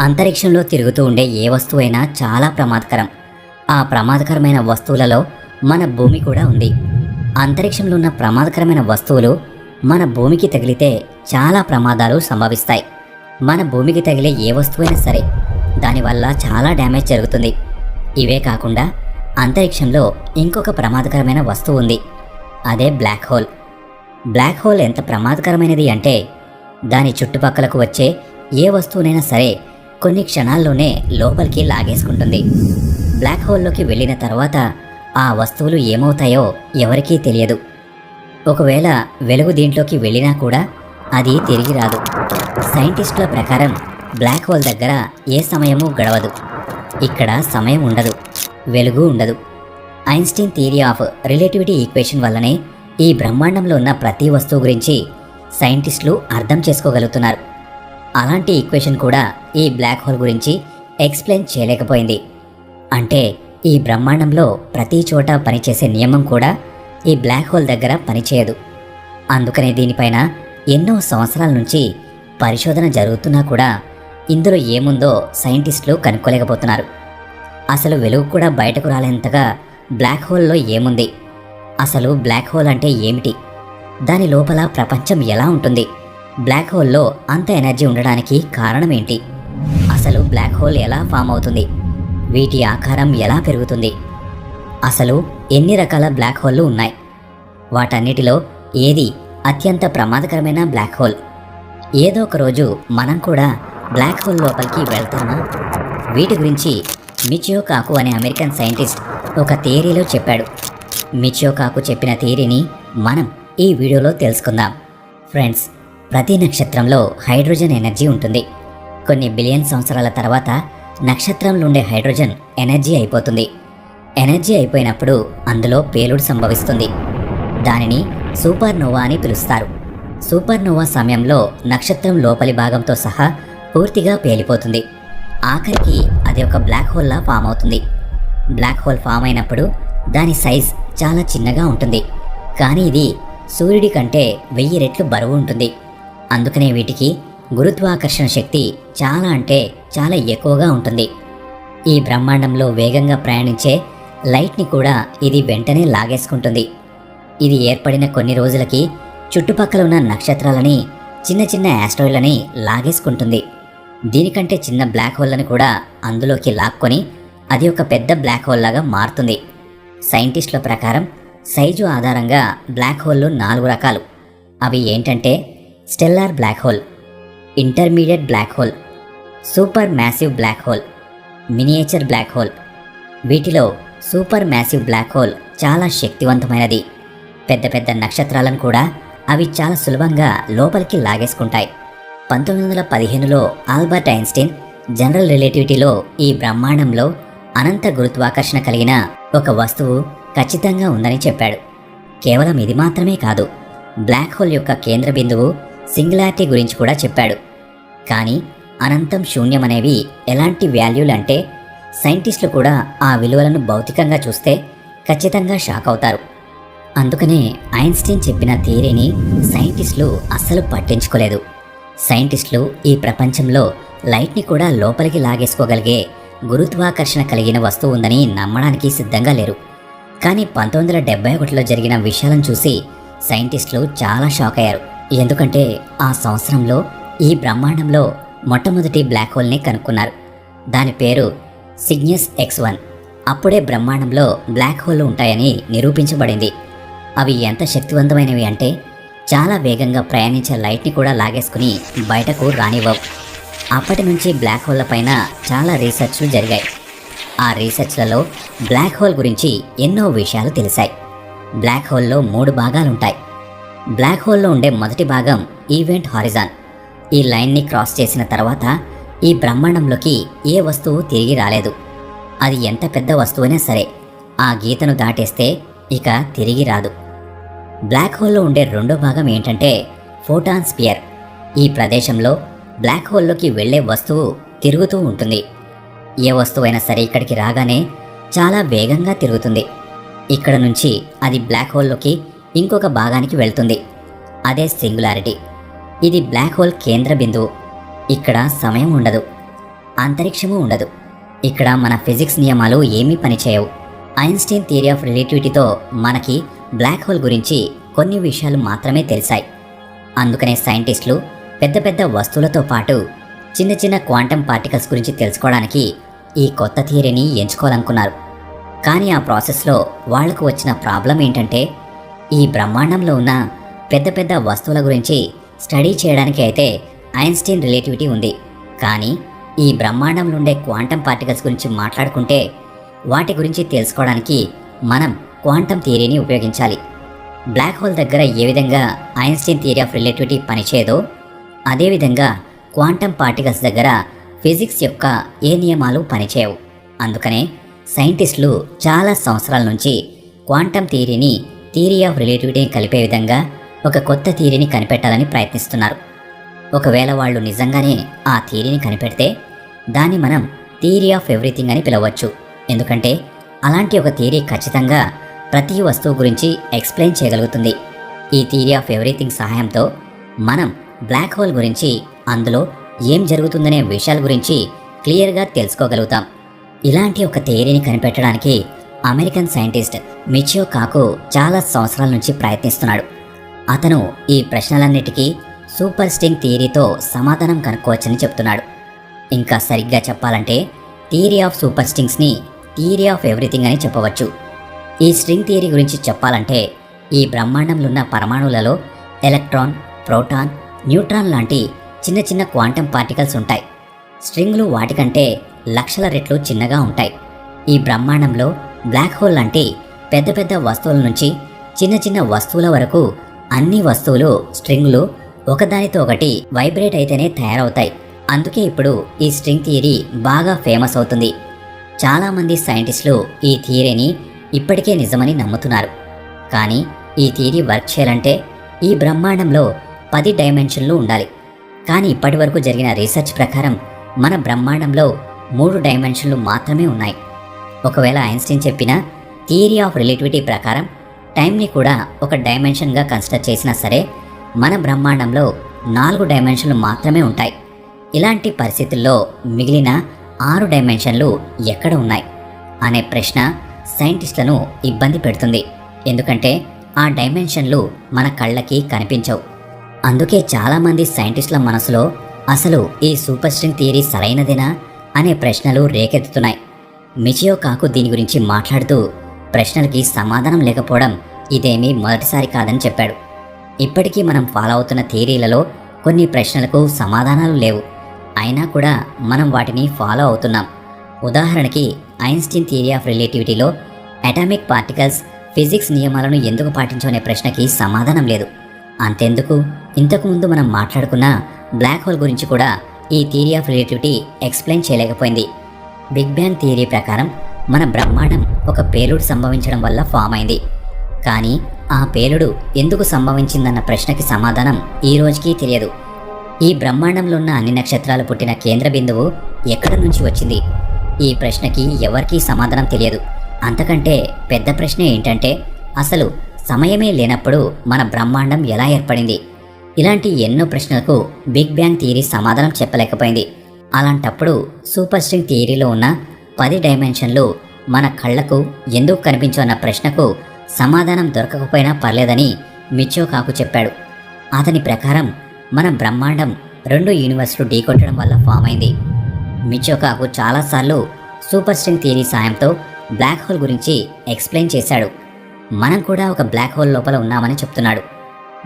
అంతరిక్షంలో తిరుగుతూ ఉండే ఏ వస్తువైనా చాలా ప్రమాదకరం. ఆ ప్రమాదకరమైన వస్తువులలో మన భూమి కూడా ఉంది. అంతరిక్షంలో ఉన్న ప్రమాదకరమైన వస్తువులు మన భూమికి తగిలితే చాలా ప్రమాదాలు సంభవిస్తాయి. మన భూమికి తగిలే ఏ వస్తువైనా సరే దానివల్ల చాలా డ్యామేజ్ జరుగుతుంది. ఇవే కాకుండా అంతరిక్షంలో ఇంకొక ప్రమాదకరమైన వస్తువు ఉంది. అదే బ్లాక్ హోల్. బ్లాక్ హోల్ ఎంత ప్రమాదకరమైనది అంటే దాని చుట్టుపక్కలకు వచ్చే ఏ వస్తువునైనా సరే కొన్ని క్షణాల్లోనే లోపలికి లాగేసుకుంటుంది. బ్లాక్ హోల్లోకి వెళ్ళిన తర్వాత ఆ వస్తువులు ఏమవుతాయో ఎవరికీ తెలియదు. ఒకవేళ వెలుగు దీంట్లోకి వెళ్ళినా కూడా అది తిరిగి రాదు. సైంటిస్టుల ప్రకారం బ్లాక్ హోల్ దగ్గర ఏ సమయము గడవదు. ఇక్కడ సమయం ఉండదు వెలుగు ఉండదు. Einstein theory of relativity equation వల్లనే ఈ బ్రహ్మాండంలో ఉన్న ప్రతి వస్తువు గురించి సైంటిస్టులు అర్థం చేసుకోగలుగుతున్నారు. అలాంటి ఈక్వేషన్ కూడా ఈ బ్లాక్ హోల్ గురించి ఎక్స్ప్లెయిన్ చేయలేకపోయింది. అంటే ఈ బ్రహ్మాండంలో ప్రతి చోట పనిచేసే నియమం కూడా ఈ బ్లాక్ హోల్ దగ్గర పనిచేయదు. అందుకనే దీనిపైన ఎన్నో సంవత్సరాల నుంచి పరిశోధన జరుగుతున్నా కూడా ఇందులో ఏముందో సైంటిస్టులు కనుక్కోలేకపోతున్నారు. అసలు వెలుగు కూడా బయటకు రాలేంతగా బ్లాక్ హోల్లో ఏముంది? అసలు బ్లాక్ హోల్ అంటే ఏమిటి? దాని లోపల ప్రపంచం ఎలా ఉంటుంది? బ్లాక్ హోల్లో అంత ఎనర్జీ ఉండడానికి కారణం ఏంటి అసలు బ్లాక్ హోల్ ఎలా ఫామ్ అవుతుంది? వీటి ఆకారం ఎలా పెరుగుతుంది? అసలు ఎన్ని రకాల బ్లాక్ హోల్లు ఉన్నాయి? వాటన్నిటిలో ఏది అత్యంత ప్రమాదకరమైన బ్లాక్ హోల్ ఏదో ఒక రోజు మనం కూడా బ్లాక్ హోల్ లోపలికి వెళ్తామా? వీటి గురించి మిచియో కాకు అనే అమెరికన్ సైంటిస్ట్ ఒక థియరీలో చెప్పాడు. మిచియో కాకు చెప్పిన థియరీని మనం ఈ వీడియోలో తెలుసుకుందాం. ఫ్రెండ్స్ ప్రతి నక్షత్రంలో హైడ్రోజన్ ఎనర్జీ ఉంటుంది. కొన్ని బిలియన్ సంవత్సరాల తర్వాత నక్షత్రంలో ఉండే హైడ్రోజన్ ఎనర్జీ అయిపోతుంది. ఎనర్జీ అయిపోయినప్పుడు అందులో పేలుడు సంభవిస్తుంది. దానిని సూపర్నోవా అని పిలుస్తారు. సూపర్నోవా సమయంలో నక్షత్రం లోపలి భాగంతో సహా పూర్తిగా పేలిపోతుంది. ఆఖరికి అది ఒక బ్లాక్ హోల్లా ఫామ్ అవుతుంది. బ్లాక్ హోల్ ఫామ్ అయినప్పుడు దాని సైజ్ చాలా చిన్నగా ఉంటుంది. కానీ ఇది సూర్యుడి కంటే వెయ్యి రెట్లు బరువు ఉంటుంది. అందుకనే వీటికి గురుత్వాకర్షణ శక్తి చాలా అంటే చాలా ఎక్కువగా ఉంటుంది. ఈ బ్రహ్మాండంలో వేగంగా ప్రయాణించే లైట్ని కూడా ఇది వెంటనే లాగేసుకుంటుంది. ఇది ఏర్పడిన కొన్ని రోజులకి చుట్టుపక్కల ఉన్న నక్షత్రాలని చిన్న చిన్న యాస్ట్రాయిడ్లని లాగేసుకుంటుంది. దీనికంటే చిన్న బ్లాక్ హోల్ని కూడా అందులోకి లాక్కొని అది ఒక పెద్ద బ్లాక్ హోల్ లాగా మారుతుంది. సైంటిస్టుల ప్రకారం సైజు ఆధారంగా బ్లాక్ హోల్లు నాలుగు రకాలు. అవి ఏంటంటే stellar black hole intermediate black hole supermassive black hole miniature black hole. వీటిలో సూపర్ మ్యాసివ్ బ్లాక్ హోల్ చాలా శక్తివంతమైనది. పెద్ద పెద్ద నక్షత్రాలను కూడా అవి చాలా సులభంగా లోపలికి లాగేసుకుంటాయి. పంతొమ్మిది వందల పదిహేనులో ఆల్బర్ట్ ఐన్స్టీన్ జనరల్ రిలేటివిటీలో ఈ బ్రహ్మాండంలో అనంత గురుత్వాకర్షణ కలిగిన ఒక వస్తువు ఖచ్చితంగా ఉందని చెప్పాడు. కేవలం ఇది మాత్రమే కాదు బ్లాక్ హోల్ యొక్క కేంద్ర బిందువు సింగులారిటీ గురించి కూడా చెప్పాడు. కానీ అనంతం శూన్యం అనేవి ఎలాంటి వాల్యూలు అంటే సైంటిస్టులు కూడా ఆ విలువలను భౌతికంగా చూస్తే ఖచ్చితంగా షాక్ అవుతారు. అందుకనే ఐన్స్టీన్ చెప్పిన థియరీని సైంటిస్టులు అస్సలు పట్టించుకోలేదు. సైంటిస్టులు ఈ ప్రపంచంలో లైట్ని కూడా లోపలికి లాగేసుకోగలిగే గురుత్వాకర్షణ కలిగిన వస్తువు ఉందని నమ్మడానికి సిద్ధంగా లేరు. కానీ పంతొమ్మిది వందల డెబ్బై ఒకటిలో జరిగిన విషయాలను చూసి సైంటిస్టులు చాలా షాక్ అయ్యారు. ఎందుకంటే ఆ సంవత్సరంలో ఈ బ్రహ్మాండంలో మొట్టమొదటి బ్లాక్ హోల్ని కనుక్కున్నారు. దాని పేరు సిగ్నస్ ఎక్స్ వన్ అప్పుడే బ్రహ్మాండంలో బ్లాక్ హోల్ ఉంటాయని నిరూపించబడింది. అవి ఎంత శక్తివంతమైనవి అంటే చాలా వేగంగా ప్రయాణించే లైట్ని కూడా లాగేసుకుని బయటకు రానివ్వవు. అప్పటి నుంచి బ్లాక్ హోల్ల పైన చాలా రీసెర్చ్లు జరిగాయి. ఆ రీసెర్చ్లలో బ్లాక్ హోల్ గురించి ఎన్నో విషయాలు తెలిసాయి. బ్లాక్ హోల్లో మూడు భాగాలుంటాయి. బ్లాక్ హోల్లో ఉండే మొదటి భాగం ఈవెంట్ హారిజాన్ ఈ లైన్ని క్రాస్ చేసిన తర్వాత ఈ బ్రహ్మాండంలోకి ఏ వస్తువు తిరిగి రాలేదు. అది ఎంత పెద్ద వస్తువైనా సరే ఆ గీతను దాటేస్తే ఇక తిరిగి రాదు. బ్లాక్ హోల్లో ఉండే రెండో భాగం ఏంటంటే ఫోటాన్ స్పియర్ ఈ ప్రదేశంలో బ్లాక్ హోల్లోకి వెళ్ళే వస్తువు తిరుగుతూ ఉంటుంది. ఏ వస్తువైనా సరే ఇక్కడికి రాగానే చాలా వేగంగా తిరుగుతుంది. ఇక్కడ నుంచి అది బ్లాక్ హోల్లోకి ఇంకొక భాగానికి వెళ్తుంది. అదే సింగులారిటీ. ఇది బ్లాక్ హోల్ కేంద్ర బిందువు. ఇక్కడ సమయం ఉండదు. అంతరిక్షము ఉండదు. ఇక్కడ మన ఫిజిక్స్ నియమాలు ఏమీ పనిచేయవు. ఐన్స్టీన్ థియరీ ఆఫ్ రిలేటివిటీతో మనకి బ్లాక్ హోల్ గురించి కొన్ని విషయాలు మాత్రమే తెలిసాయి. అందుకనే సైంటిస్టులు పెద్ద పెద్ద వస్తువులతో పాటు చిన్న చిన్న క్వాంటమ్ పార్టికల్స్ గురించి తెలుసుకోవడానికి ఈ కొత్త థియరీని ఎంచుకోవాలనుకున్నారు. కానీ ఆ ప్రాసెస్లో వాళ్ళకు వచ్చిన ప్రాబ్లం ఏంటంటే ఈ బ్రహ్మాండంలో ఉన్న పెద్ద పెద్ద వస్తువుల గురించి స్టడీ చేయడానికి అయితే ఐన్స్టీన్ రిలేటివిటీ ఉంది. కానీ ఈ బ్రహ్మాండంలో ఉండే క్వాంటమ్ పార్టికల్స్ గురించి మాట్లాడుకుంటే వాటి గురించి తెలుసుకోవడానికి మనం క్వాంటమ్ థియరీని ఉపయోగించాలి. బ్లాక్ హోల్ దగ్గర ఏ విధంగా ఐన్స్టీన్ థియరీ ఆఫ్ రిలేటివిటీ పనిచేయదో అదేవిధంగా క్వాంటమ్ పార్టికల్స్ దగ్గర ఫిజిక్స్ యొక్క ఏ నియమాలు పనిచేయవు. అందుకనే సైంటిస్టులు చాలా సంవత్సరాల నుంచి క్వాంటమ్ థియరీని థీరీ ఆఫ్ రిలేటివిటీని కలిపే విధంగా ఒక కొత్త థియరీని కనిపెట్టాలని ప్రయత్నిస్తున్నారు. ఒకవేళ వాళ్ళు నిజంగానే ఆ థియరీని కనిపెడితే దాన్ని మనం థియరీ ఆఫ్ ఎవ్రీథింగ్ అని పిలవచ్చు. ఎందుకంటే అలాంటి ఒక థియరీ ఖచ్చితంగా ప్రతి వస్తువు గురించి ఎక్స్ప్లెయిన్ చేయగలుగుతుంది. ఈ థియరీ ఆఫ్ ఎవ్రీథింగ్ సహాయంతో మనం బ్లాక్ హోల్ గురించి అందులో ఏం జరుగుతుందనే విషయాల గురించి క్లియర్గా తెలుసుకోగలుగుతాం. ఇలాంటి ఒక థియరీని కనిపెట్టడానికి అమెరికన్ సైంటిస్ట్ మిచియో కాకు చాలా సంవత్సరాల నుంచి ప్రయత్నిస్తున్నాడు. అతను ఈ ప్రశ్నలన్నిటికీ సూపర్ స్టింగ్ థియరీతో సమాధానం కనుక్కోవచ్చని చెప్తున్నాడు. ఇంకా సరిగ్గా చెప్పాలంటే థియరీ ఆఫ్ సూపర్ స్టింగ్స్ని థియరీ ఆఫ్ ఎవ్రీథింగ్ అని చెప్పవచ్చు. ఈ స్ట్రింగ్ థియరీ గురించి చెప్పాలంటే ఈ బ్రహ్మాండంలో ఉన్న పరమాణువులలో ఎలక్ట్రాన్ ప్రోటాన్ న్యూట్రాన్ లాంటి చిన్న చిన్న క్వాంటమ్ పార్టికల్స్ ఉంటాయి. స్ట్రింగ్లు వాటికంటే లక్షల రెట్లు చిన్నగా ఉంటాయి. ఈ బ్రహ్మాండంలో బ్లాక్ హోల్ లాంటి పెద్ద పెద్ద వస్తువుల నుంచి చిన్న చిన్న వస్తువుల వరకు అన్ని వస్తువులు స్ట్రింగ్లు ఒకదానితో ఒకటి వైబ్రేట్ అయితేనే తయారవుతాయి. అందుకే ఇప్పుడు ఈ స్ట్రింగ్ థియరీ బాగా ఫేమస్ అవుతుంది. చాలామంది సైంటిస్టులు ఈ థియరీని ఇప్పటికే నిజమని నమ్ముతున్నారు. కానీ ఈ థియరీ వర్క్ చేయాలంటే ఈ బ్రహ్మాండంలో పది డైమెన్షన్లు ఉండాలి. కానీ ఇప్పటి వరకు జరిగిన రీసెర్చ్ ప్రకారం మన బ్రహ్మాండంలో మూడు డైమెన్షన్లు మాత్రమే ఉన్నాయి. ఒకవేళ ఐన్స్టీన్ చెప్పిన థియరీ ఆఫ్ రిలేటివిటీ ప్రకారం టైంని కూడా ఒక డైమెన్షన్గా కన్సిడర్ చేసినా సరే మన బ్రహ్మాండంలో నాలుగు డైమెన్షన్లు మాత్రమే ఉంటాయి. ఇలాంటి పరిస్థితుల్లో మిగిలిన ఆరు డైమెన్షన్లు ఎక్కడ ఉన్నాయి? అనే ప్రశ్న సైంటిస్టులను ఇబ్బంది పెడుతుంది. ఎందుకంటే ఆ డైమెన్షన్లు మన కళ్ళకి కనిపించవు. అందుకే చాలామంది సైంటిస్టుల మనసులో అసలు ఈ సూపర్ స్ట్రింగ్ థియరీ సరైనదేనా అనే ప్రశ్నలు రేకెత్తుతున్నాయి. మిచియో కాకు దీని గురించి మాట్లాడుతూ ప్రశ్నలకి సమాధానం లేకపోవడం ఇదేమీ మొదటిసారి కాదని చెప్పాడు. ఇప్పటికీ మనం ఫాలో అవుతున్న థియరీలలో కొన్ని ప్రశ్నలకు సమాధానాలు లేవు. అయినా కూడా మనం వాటిని ఫాలో అవుతున్నాం. ఉదాహరణకి ఐన్స్టీన్ థియరీ ఆఫ్ రిలేటివిటీలో అటామిక్ పార్టికల్స్ ఫిజిక్స్ నియమాలను ఎందుకు పాటించనే ప్రశ్నకి సమాధానం లేదు. అంతెందుకు? ఇంతకుముందు మనం మాట్లాడుకున్న బ్లాక్ హోల్ గురించి కూడా ఈ థియరీ ఆఫ్ రిలేటివిటీ ఎక్స్ప్లెయిన్ చేయలేకపోయింది. బిగ్ బ్యాంగ్ థియరీ ప్రకారం మన బ్రహ్మాండం ఒక పేలుడు సంభవించడం వల్ల ఫామ్ అయింది. కానీ ఆ పేలుడు ఎందుకు సంభవించిందన్న ప్రశ్నకి సమాధానం ఈ రోజుకి తెలియదు. ఈ బ్రహ్మాండంలో ఉన్న అన్ని నక్షత్రాలు పుట్టిన కేంద్ర బిందువు ఎక్కడ నుంచి వచ్చింది? ఈ ప్రశ్నకి ఎవరికీ సమాధానం తెలియదు. అంతకంటే పెద్ద ప్రశ్న ఏంటంటే అసలు సమయమే లేనప్పుడు మన బ్రహ్మాండం ఎలా ఏర్పడింది? ఇలాంటి ఎన్నో ప్రశ్నలకు బిగ్ బ్యాంగ్ థియరీ సమాధానం చెప్పలేకపోయింది. అలాంటప్పుడు సూపర్ స్ట్రింగ్ థియరీలో ఉన్న పది డైమెన్షన్లు మన కళ్ళకు ఎందుకు కనిపించన్న ప్రశ్నకు సమాధానం దొరకకపోయినా పర్లేదని మిచ్చో కాకు చెప్పాడు. అతని ప్రకారం మన బ్రహ్మాండం రెండు యూనివర్స్లు ఢీకొట్టడం వల్ల ఫామ్ అయింది. మిచోకాకు చాలాసార్లు సూపర్ స్ట్రింగ్ థియరీ సాయంతో బ్లాక్ హోల్ గురించి ఎక్స్ప్లెయిన్ చేశాడు. మనం కూడా ఒక బ్లాక్ హోల్ లోపల ఉన్నామని చెప్తున్నాడు.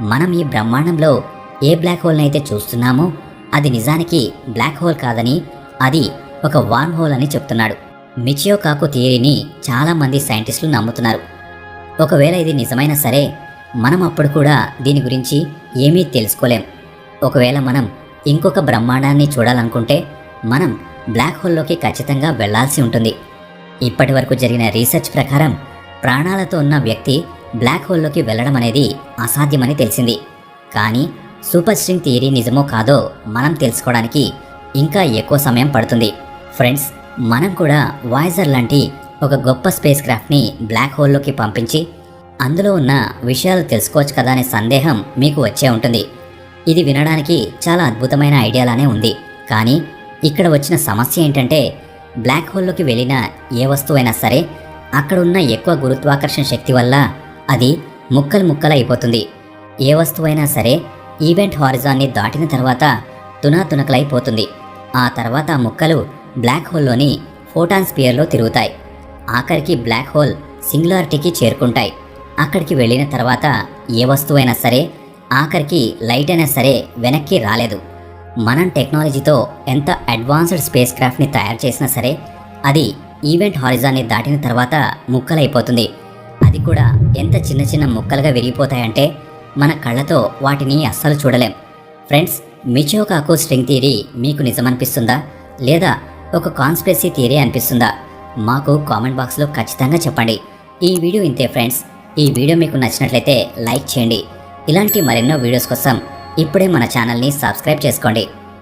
మనం ఈ బ్రహ్మాండంలో ఏ బ్లాక్ హోల్ని అయితే చూస్తున్నామో అది నిజానికి బ్లాక్ హోల్ కాదని అది ఒక వార్మ్ హోల్ అని చెప్తున్నాడు. మిచియో కాకు థియరీని చాలామంది సైంటిస్టులు నమ్ముతున్నారు. ఒకవేళ ఇది నిజమైనా సరే మనం అప్పుడు కూడా దీని గురించి ఏమీ తెలుసుకోలేం. ఒకవేళ మనం ఇంకొక బ్రహ్మాండాన్ని చూడాలనుకుంటే మనం బ్లాక్ హోల్లోకి ఖచ్చితంగా వెళ్ళాల్సి ఉంటుంది. ఇప్పటి వరకు జరిగిన రీసెర్చ్ ప్రకారం ప్రాణాలతో ఉన్న వ్యక్తి బ్లాక్ హోల్లోకి వెళ్ళడం అనేది అసాధ్యమని తెలిసింది. కానీ సూపర్ స్ట్రింగ్ థియరీ నిజమో కాదో మనం తెలుసుకోవడానికి ఇంకా ఎక్కువ సమయం పడుతుంది. ఫ్రెండ్స్ మనం కూడా వాయిజర్ లాంటి ఒక గొప్ప స్పేస్ క్రాఫ్ట్ని బ్లాక్ హోల్లోకి పంపించి అందులో ఉన్న విషయాలు తెలుసుకోవచ్చు కదా అనే సందేహం మీకు వచ్చే ఉంటుంది. ఇది వినడానికి చాలా అద్భుతమైన ఐడియాలానే ఉంది. కానీ ఇక్కడ వచ్చిన సమస్య ఏంటంటే బ్లాక్ హోల్లోకి వెళ్ళిన ఏ వస్తువైనా సరే అక్కడ ఉన్న ఎక్కువ గురుత్వాకర్షణ శక్తి వల్ల అది ముక్కలు ముక్కలు అయిపోతుంది. ఏ వస్తువైనా సరే ఈవెంట్ హారిజాన్ని దాటిన తర్వాత తునాతునకలైపోతుంది. ఆ తర్వాత ఆ ముక్కలు బ్లాక్ హోల్లోని ఫోటాన్ స్పియర్లో తిరుగుతాయి. ఆఖరికి బ్లాక్ హోల్ సింగులారిటీకి చేరుకుంటాయి. అక్కడికి వెళ్ళిన తర్వాత ఏ వస్తువైనా సరే ఆఖరికి లైట్ అయినా సరే వెనక్కి రాలేదు. మనం టెక్నాలజీతో ఎంత అడ్వాన్స్డ్ స్పేస్ క్రాఫ్ట్ని తయారు చేసినా సరే అది ఈవెంట్ హారిజాన్ని దాటిన తర్వాత ముక్కలైపోతుంది. అది కూడా ఎంత చిన్న చిన్న ముక్కలుగా విరిగిపోతాయంటే మన కళ్ళతో వాటిని అస్సలు చూడలేం. ఫ్రెండ్స్ మిచోకాకు స్ట్రింగ్ థియరీ మీకు నిజమనిపిస్తుందా? లేదా ఒక కాన్స్పిరసీ థియరీ అనిపిస్తుందా? మాకు కామెంట్ బాక్స్లో ఖచ్చితంగా చెప్పండి. ఈ వీడియో ఇంతే ఫ్రెండ్స్. ఈ వీడియో మీకు నచ్చినట్లయితే లైక్ చేయండి. ఇలాంటి మరెన్నో వీడియోస్ కోసం ఇప్పుడే మన ఛానల్ని సబ్స్క్రైబ్ చేసుకోండి.